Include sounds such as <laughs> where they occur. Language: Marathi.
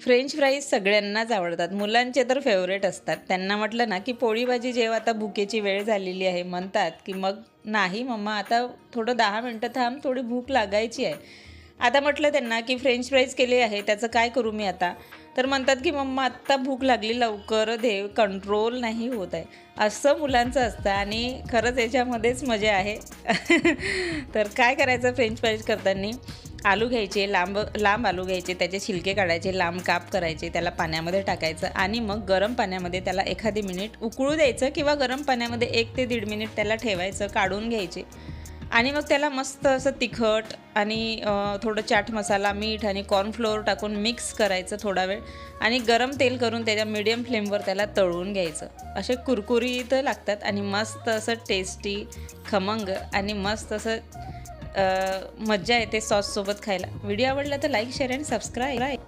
फ्रेंच फ्राईज सगळ्यांनाच आवडतात. मुलांचे तर फेवरेट असतात. त्यांना म्हटलं ना की पोळी भाजी जेव्हा आता भुकेची वेळ झालेली आहे म्हणतात की मग नाही मम्मा आता थोडं दहा मिनटं थांब थोडी भूक लागायची आहे. आता म्हटलं त्यांना की फ्रेंच फ्राईज केले आहे त्याचं काय करू मी आता? तर म्हणतात की मम्मा आत्ता भूक लागली लवकर देव कंट्रोल नाही होत आहे. असं मुलांचं असतं आणि खरंच याच्यामध्येच मजा आहे. <laughs> तर काय करायचं फ्रेंच फ्राईज करताना? आलू घ्यायचे लांब लांब आलू घ्यायचे त्याचे छिलके काढायचे लांब काप करायचे त्याला पाण्यामध्ये टाकायचं आणि मग गरम पाण्यामध्ये त्याला एखादी मिनिट उकळू द्यायचं किंवा गरम पाण्यामध्ये एक ते दीड मिनिट त्याला ठेवायचं काढून घ्यायचे. आणि मग त्याला मस्त असं तिखट आणि थोडं चाट मसाला मीठ आणि कॉर्नफ्लोअर टाकून मिक्स करायचं थोडा वेळ आणि गरम तेल करून त्याच्या मिडियम फ्लेमवर त्याला तळून घ्यायचं. असे कुरकुरीत लागतात आणि मस्त असं टेस्टी खमंग आणि मस्त असं मज्जा येते सॉससोबत खायला. व्हिडिओ आवडला तर लाईक शेअर आणि सबस्क्राईब.